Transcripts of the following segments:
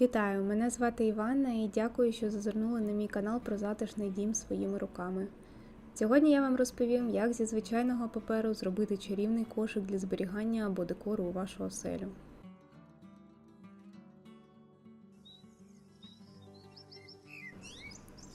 Вітаю! Мене звати Іванна і дякую, що зазирнули на мій канал про затишний дім своїми руками. Сьогодні я вам розповім, як зі звичайного паперу зробити чарівний кошик для зберігання або декору у вашу оселю.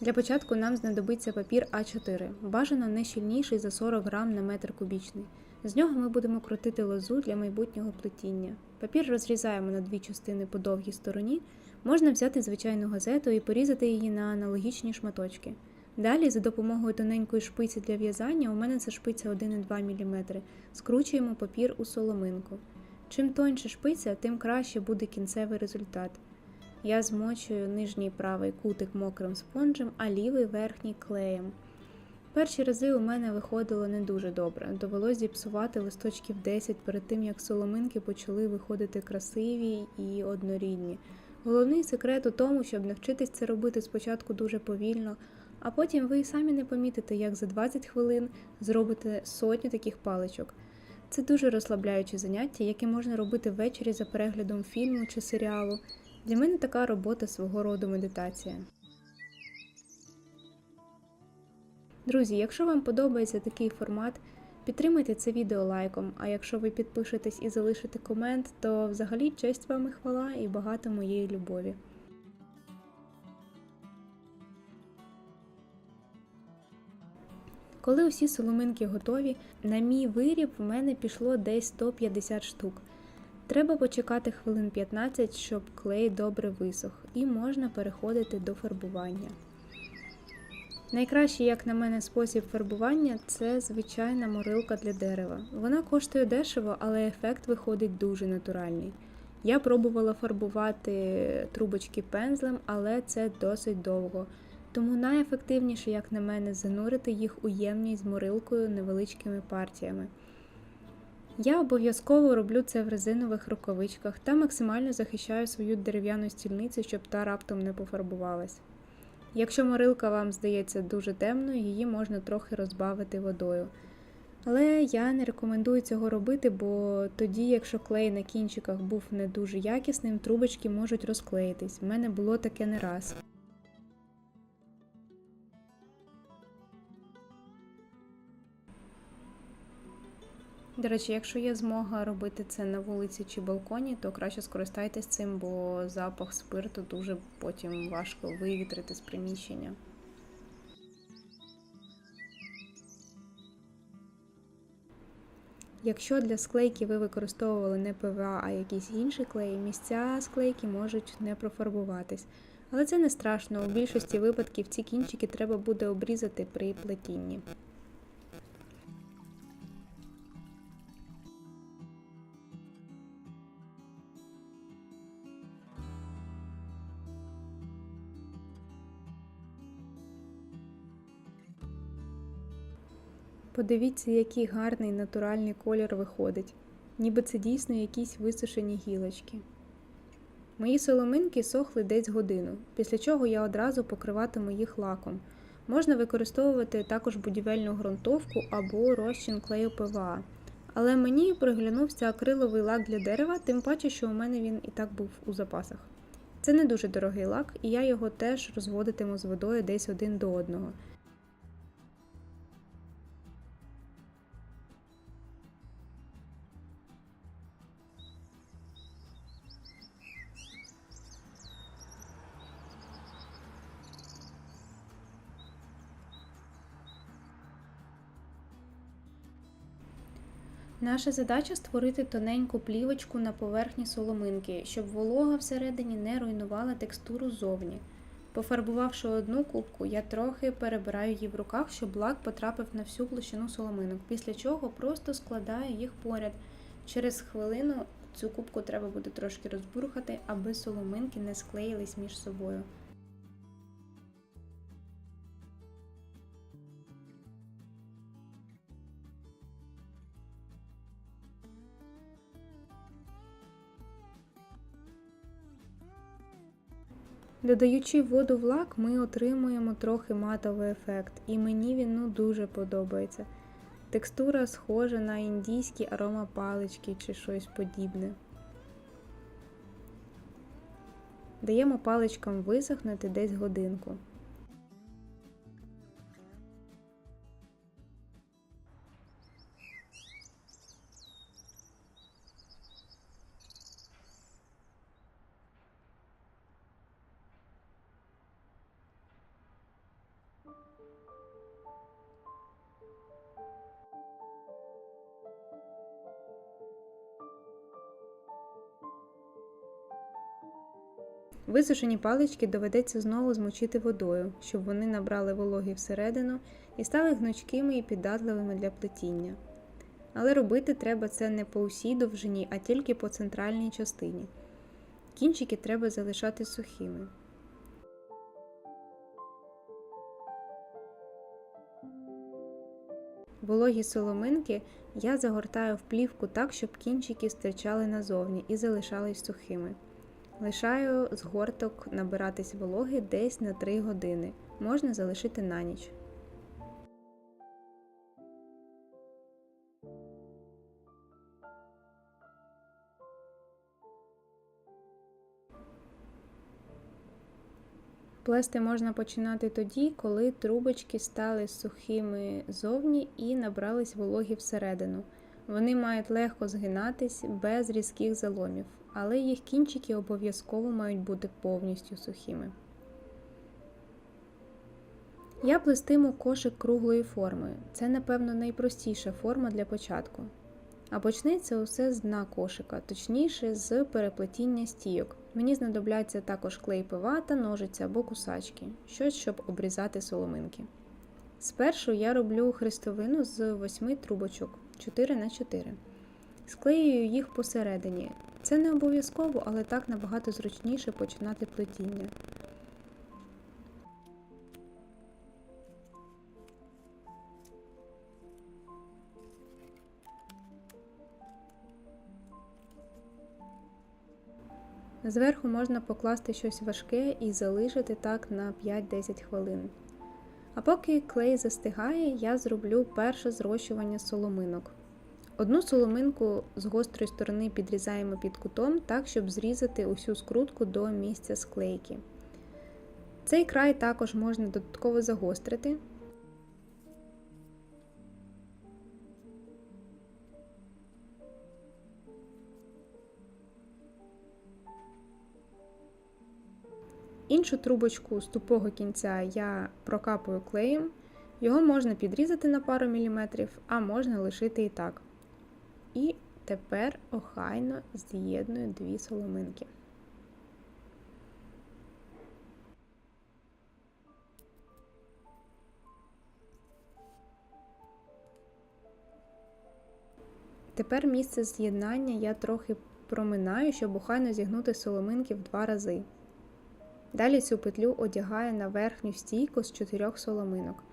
Для початку нам знадобиться папір А4, бажано не щільніший за 40 грам на метр кубічний. З нього ми будемо крутити лозу для майбутнього плетіння. Папір розрізаємо на дві частини по довгій стороні. Можна взяти звичайну газету і порізати її на аналогічні шматочки. Далі, за допомогою тоненької шпиці для в'язання, у мене це шпиця 1,2 мм, скручуємо папір у соломинку. Чим тоньше шпиця, тим краще буде кінцевий результат. Я змочую нижній правий кутик мокрим спонжем, а лівий верхній клеєм. Перші рази у мене виходило не дуже добре. Довелось зіпсувати листочків 10 перед тим, як соломинки почали виходити красиві і однорідні. Головний секрет у тому, щоб навчитись це робити спочатку дуже повільно, а потім ви й самі не помітите, як за 20 хвилин зробите сотню таких паличок. Це дуже розслабляюче заняття, яке можна робити ввечері за переглядом фільму чи серіалу. Для мене така робота свого роду медитація. Друзі, якщо вам подобається такий формат, підтримайте це відео лайком. А якщо ви підпишетесь і залишите комент, то взагалі честь вам і хвала і багато моєї любові. Коли усі соломинки готові, на мій виріб в мене пішло десь 150 штук. Треба почекати хвилин 15, щоб клей добре висох, і можна переходити до фарбування. Найкращий, як на мене, спосіб фарбування це звичайна морилка для дерева. Вона коштує дешево, але ефект виходить дуже натуральний. Я пробувала фарбувати трубочки пензлем, але це досить довго. Тому найефективніше, як на мене, занурити їх у ємність з морилкою невеличкими партіями. Я обов'язково роблю це в резинових рукавичках та максимально захищаю свою дерев'яну стільницю, щоб та раптом не пофарбувалась. Якщо морилка вам здається дуже темною, її можна трохи розбавити водою. Але я не рекомендую цього робити, бо тоді, якщо клей на кінчиках був не дуже якісним, трубочки можуть розклеїтись. У мене було таке не раз. До речі, якщо є змога робити це на вулиці чи балконі, то краще скористайтесь цим, бо запах спирту дуже потім важко вивітрити з приміщення. Якщо для склейки ви використовували не ПВА, а якийсь інший клей, місця склейки можуть не профарбуватись. Але це не страшно, у більшості випадків ці кінчики треба буде обрізати при плетінні. Подивіться, який гарний натуральний колір виходить, ніби це дійсно якісь висушені гілочки. Мої соломинки сохли десь годину, після чого я одразу покриватиму їх лаком. Можна використовувати також будівельну ґрунтовку або розчин клею ПВА. Але мені приглянувся акриловий лак для дерева, тим паче, що у мене він і так був у запасах. Це не дуже дорогий лак, і я його теж розводитиму з водою десь один до одного. Наша задача створити тоненьку плівочку на поверхні соломинки, щоб волога всередині не руйнувала текстуру ззовні. Пофарбувавши одну кубку, я трохи перебираю її в руках, щоб лак потрапив на всю площину соломинок, після чого просто складаю їх поряд. Через хвилину цю кубку треба буде трошки розбурхати, аби соломинки не склеїлись між собою. Додаючи воду в лак, ми отримуємо трохи матовий ефект, і мені він ну, дуже подобається. Текстура схожа на індійські аромапалички чи щось подібне. Даємо паличкам висохнути десь годинку. Висушені палички доведеться знову змочити водою, щоб вони набрали вологи всередину і стали гнучкими і піддатливими для плетіння. Але робити треба це не по усій довжині, а тільки по центральній частині. Кінчики треба залишати сухими. Вологі соломинки я загортаю в плівку так, щоб кінчики стирчали назовні і залишались сухими. Лишаю згорток набиратись вологи десь на 3 години. Можна залишити на ніч. Плести можна починати тоді, коли трубочки стали сухими зовні і набрались вологі всередину. Вони мають легко згинатись без різких заломів, але їх кінчики обов'язково мають бути повністю сухими. Я плестиму кошик круглої форми. Це, напевно, найпростіша форма для початку. А почнеться усе з дна кошика, точніше з переплетіння стійок. Мені знадобляться також клей пивата, ножиця або кусачки, щось, щоб обрізати соломинки. Спершу я роблю хрестовину з 8 трубочок 4 на 4 Склеюю їх посередині. Це не обов'язково, але так набагато зручніше починати плетіння. Зверху можна покласти щось важке і залишити так на 5-10 хвилин. А поки клей застигає, я зроблю перше зрощування соломинок. Одну соломинку з гострої сторони підрізаємо під кутом так, щоб зрізати усю скрутку до місця склейки. Цей край також можна додатково загострити. Іншу трубочку з тупого кінця я прокапую клеєм. Його можна підрізати на пару міліметрів, а можна лишити і так. І тепер охайно з'єдную дві соломинки. Тепер місце з'єднання я трохи проминаю, щоб охайно зігнути соломинки в два рази. Далі цю петлю одягаю на верхню стійку з чотирьох соломинок.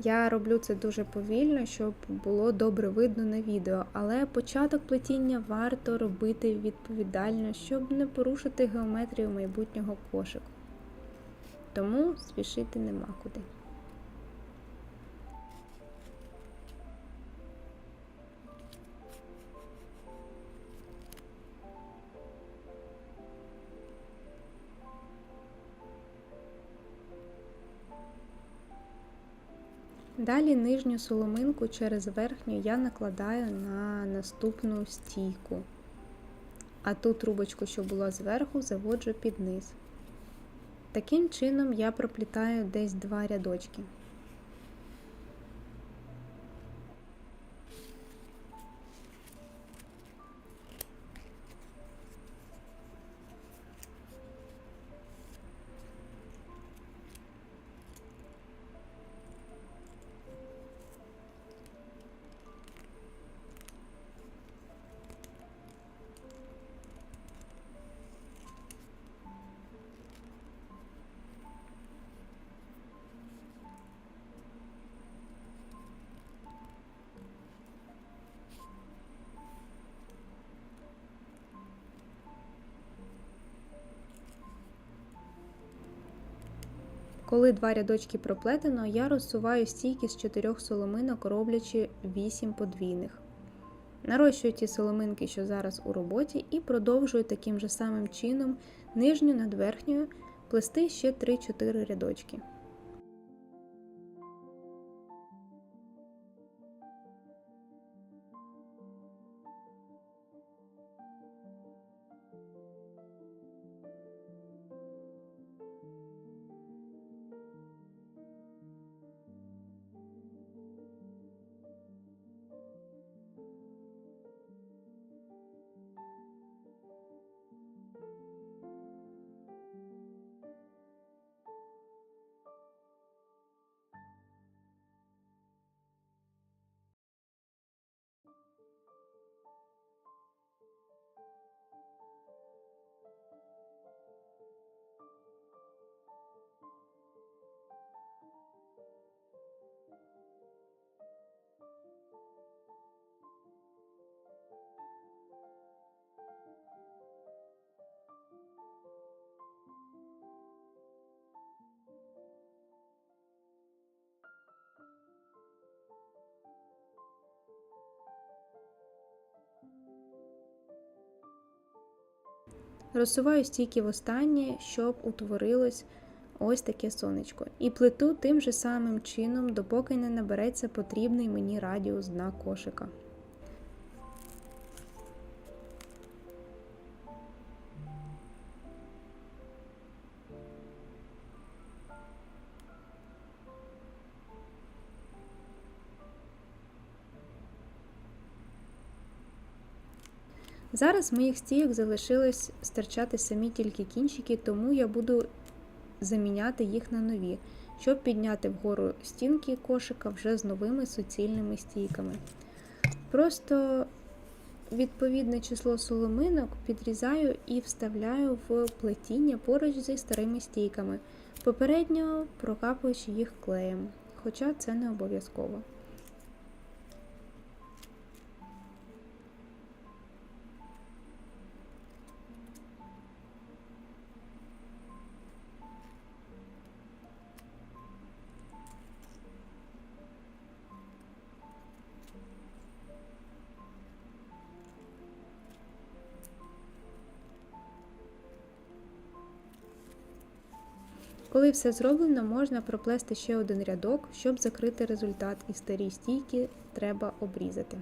Я роблю це дуже повільно, щоб було добре видно на відео, але початок плетіння варто робити відповідально, щоб не порушити геометрію майбутнього кошику. Тому спішити нема куди. Далі нижню соломинку через верхню я накладаю на наступну стійку, а ту трубочку, що була зверху, заводжу під низ. Таким чином я проплітаю десь два рядочки. Коли два рядочки проплетено, я розсуваю стійки з чотирьох соломинок, роблячи 8 подвійних. Нарощую ті соломинки, що зараз у роботі, і продовжую таким же самим чином нижню над верхньою плести ще 3-4 рядочки. Розсуваю стійки в останнє, щоб утворилось ось таке сонечко. І плиту тим же самим чином, допоки не набереться потрібний мені радіус дна кошика. Зараз моїх стійок залишилось стирчати самі тільки кінчики, тому я буду заміняти їх на нові, щоб підняти вгору стінки кошика вже з новими суцільними стійками. Просто відповідне число соломинок підрізаю і вставляю в плетіння поруч зі старими стійками, попередньо прокапуючи їх клеєм, хоча це не обов'язково. Коли все зроблено, можна проплести ще один рядок, щоб закрити результат, і старі стійки треба обрізати.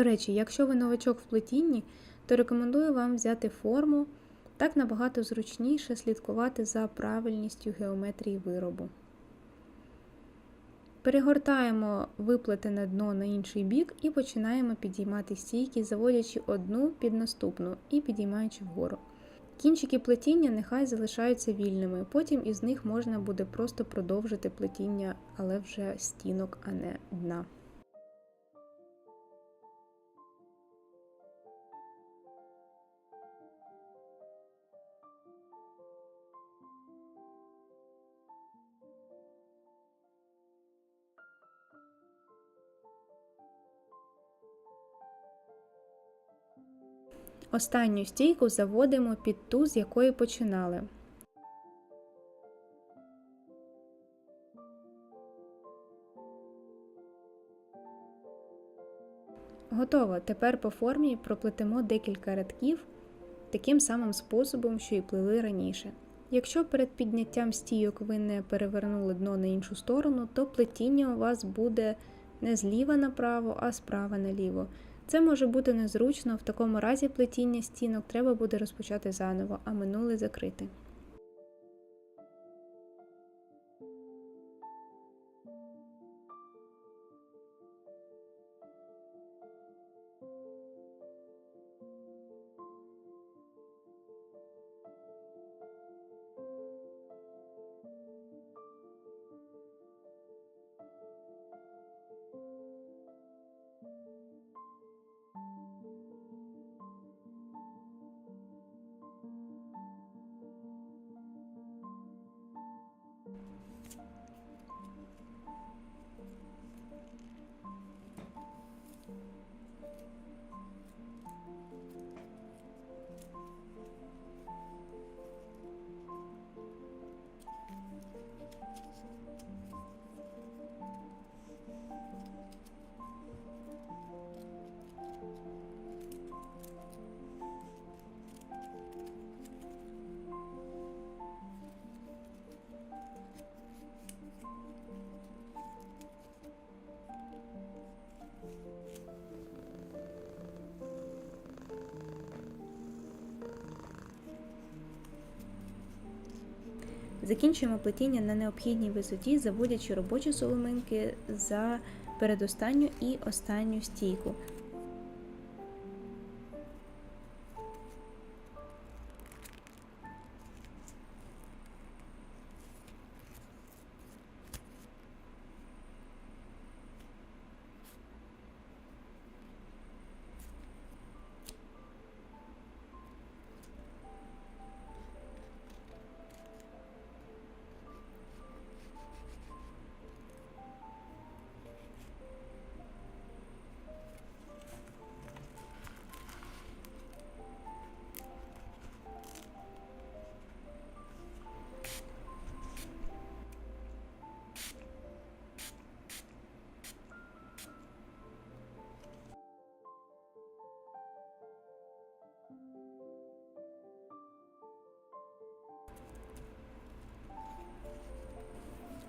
До речі, якщо ви новачок в плетінні, то рекомендую вам взяти форму, так набагато зручніше слідкувати за правильністю геометрії виробу. Перегортаємо виплетене дно на інший бік і починаємо підіймати стійки, заводячи одну під наступну і підіймаючи вгору. Кінчики плетіння нехай залишаються вільними, потім із них можна буде просто продовжити плетіння, але вже стінок, а не дна. Останню стійку заводимо під ту, з якої починали. Готово. Тепер по формі проплетемо декілька рядків таким самим способом, що і плели раніше. Якщо перед підняттям стійок ви не перевернули дно на іншу сторону, то плетіння у вас буде не зліва направо, а справа наліво. Це може бути незручно, в такому разі плетіння стінок треба буде розпочати заново, а минуле закрити. Закінчуємо плетіння на необхідній висоті, заводячи робочі соломинки за передостанню і останню стійку.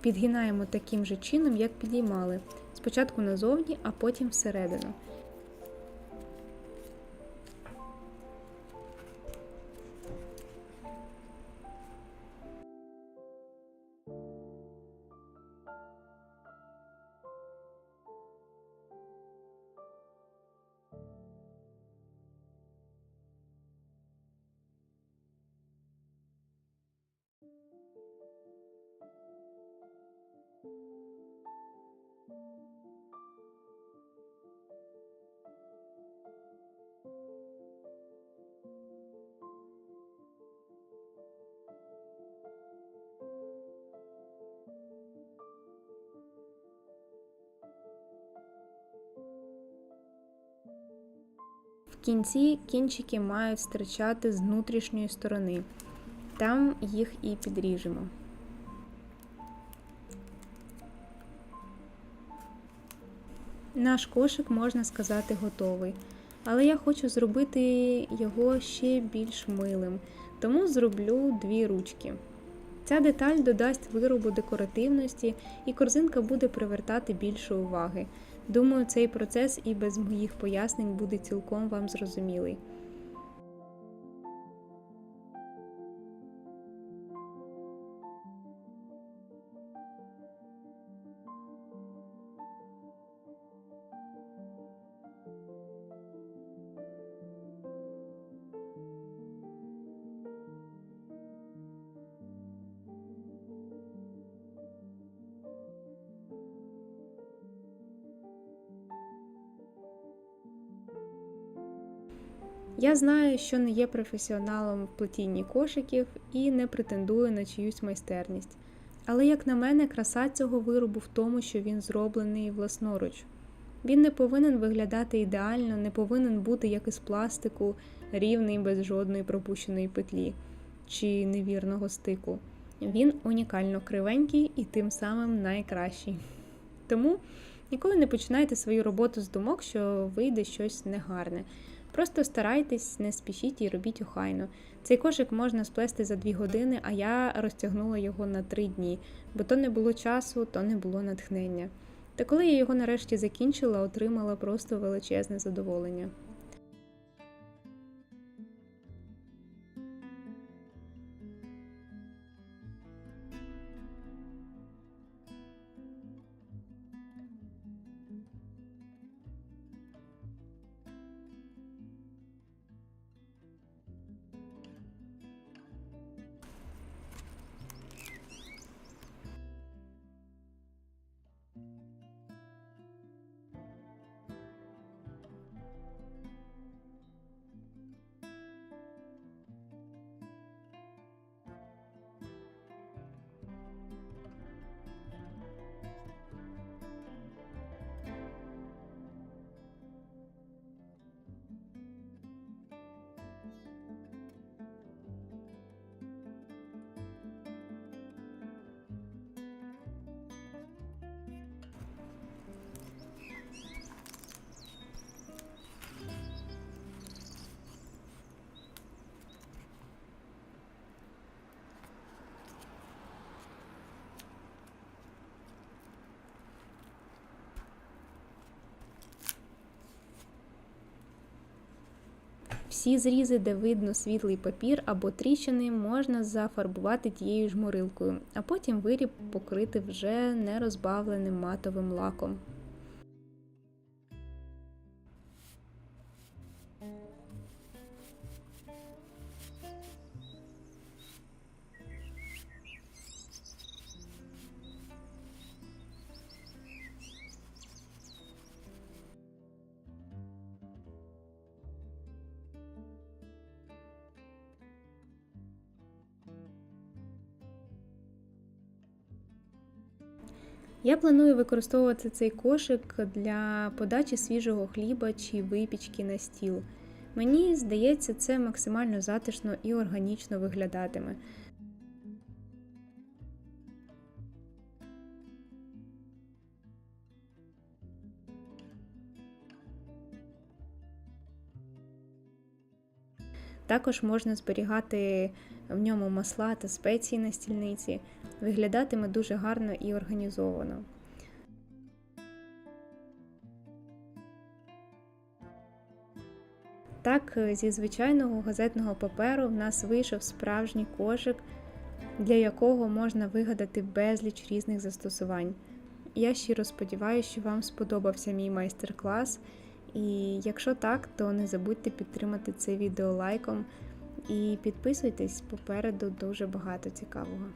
Підгинаємо таким же чином, як підіймали. Спочатку назовні, а потім всередину. В кінці кінчики мають стирчати з внутрішньої сторони. Там їх і підріжемо. Наш кошик, можна сказати, готовий. Але я хочу зробити його ще більш милим, тому зроблю дві ручки. Ця деталь додасть виробу декоративності, і корзинка буде привертати більше уваги. Думаю, цей процес і без моїх пояснень буде цілком вам зрозумілий. Я знаю, що не є професіоналом в плетінні кошиків і не претендую на чиюсь майстерність. Але, як на мене, краса цього виробу в тому, що він зроблений власноруч. Він не повинен виглядати ідеально, не повинен бути як із пластику, рівний без жодної пропущеної петлі чи невірного стику. Він унікально кривенький і тим самим найкращий. Тому ніколи не починайте свою роботу з думок, що вийде щось негарне. Просто старайтесь, не спішіть і робіть охайно. Цей кошик можна сплести за дві години, а я розтягнула його на три дні, бо то не було часу, то не було натхнення. Та коли я його нарешті закінчила, отримала просто величезне задоволення. Всі зрізи, де видно світлий папір або тріщини, можна зафарбувати тією ж морилкою, а потім виріб покрити вже нерозбавленим матовим лаком. Я планую використовувати цей кошик для подачі свіжого хліба чи випічки на стіл. Мені здається, це максимально затишно і органічно виглядатиме. Також можна зберігати в ньому масла та спеції на стільниці. Виглядатиме дуже гарно і організовано. Так, зі звичайного газетного паперу в нас вийшов справжній кошик, для якого можна вигадати безліч різних застосувань. Я щиро сподіваюся, що вам сподобався мій майстер-клас. І якщо так, то не забудьте підтримати це відео лайком і підписуйтесь попереду дуже багато цікавого.